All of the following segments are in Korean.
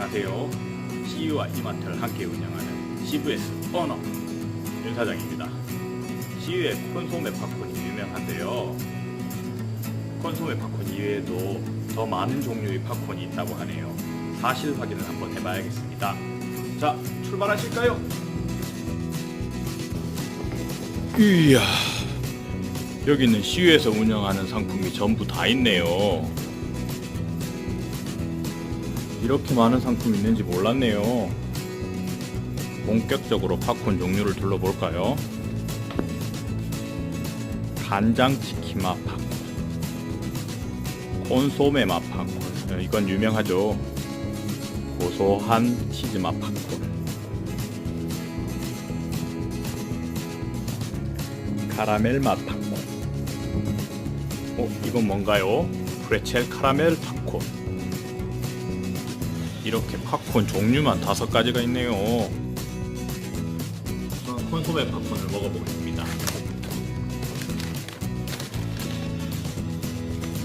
안녕하세요. CU와 이마트를 함께 운영하는 CVS 언어 윤 사장입니다. CU의 콘소메 팝콘이 유명한데요. 콘소메 팝콘 이외에도 더 많은 종류의 팝콘이 있다고 하네요. 사실 확인을 한번 해봐야겠습니다. 자, 출발하실까요? 이야, 여기는 CU에서 운영하는 상품이 전부 다 있네요. 이렇게 많은 상품이 있는지 몰랐네요. 본격적으로 팝콘 종류를 둘러볼까요? 간장치킨 맛 팝콘, 콘소메 맛 팝콘, 어, 이건 유명하죠. 고소한 치즈 맛 팝콘, 카라멜 맛 팝콘. 어, 이건 뭔가요? 프레첼 카라멜 팝콘. 이렇게 팝콘 종류만 다섯 가지가 있네요. 저는 콘소메 팝콘을 먹어보겠습니다.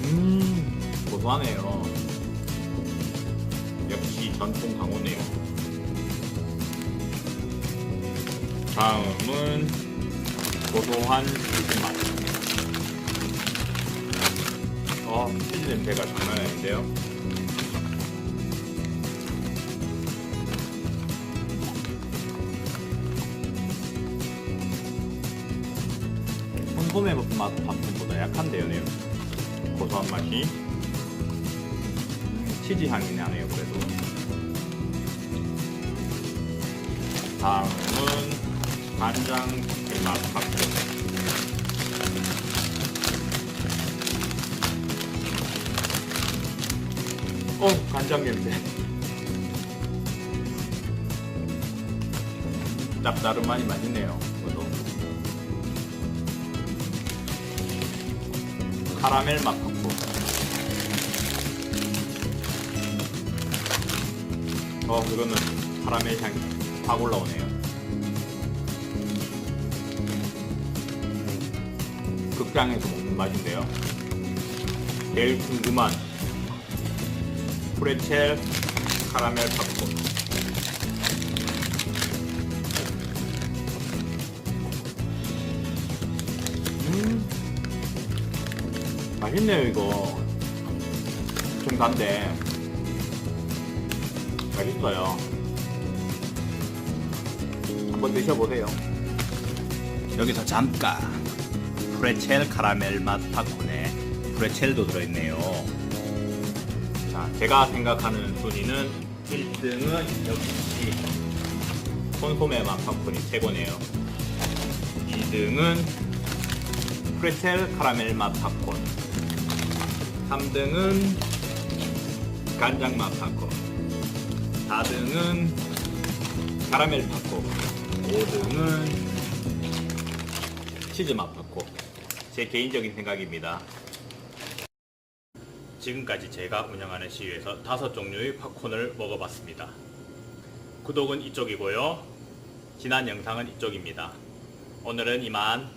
음, 고소하네요. 역시 전통 강호네요. 다음은 고소한 치즈 맛. 어, 치즈 냄새가 장난 아닌데요? 콘소메 맛 팝콘보다 약한데요, 네요. 고소한 맛이. 음, 치즈 향이 나네요, 그래도. 다음은 간장 맛 팝콘. 어, 간장 냄새. 짭짤하니 맛있네요. 카라멜 맛 팝콘. 어, 이거는 카라멜 향이 확 올라오네요. 극장에서 먹는 맛인데요. 제일 궁금한 프레첼 카라멜 팝콘. 맛있네요 이거. 좀 단데 맛있어요. 한번 드셔보세요. 여기서 잠깐 프레첼 카라멜 맛 팝콘에 프레첼도 들어있네요. 자, 제가 생각하는 순위는 1등은 역시 콘소메 맛 팝콘이 최고네요. 2등은 프레첼 카라멜 맛 팝콘. 3등은 간장 맛 팝콘. 4등은 카라멜 팝콘. 5등은 치즈 맛 팝콘. 제 개인적인 생각입니다. 지금까지 제가 운영하는 시위에서 다섯 종류의 팝콘을 먹어봤습니다. 구독은 이쪽이고요. 지난 영상은 이쪽입니다. 오늘은 이만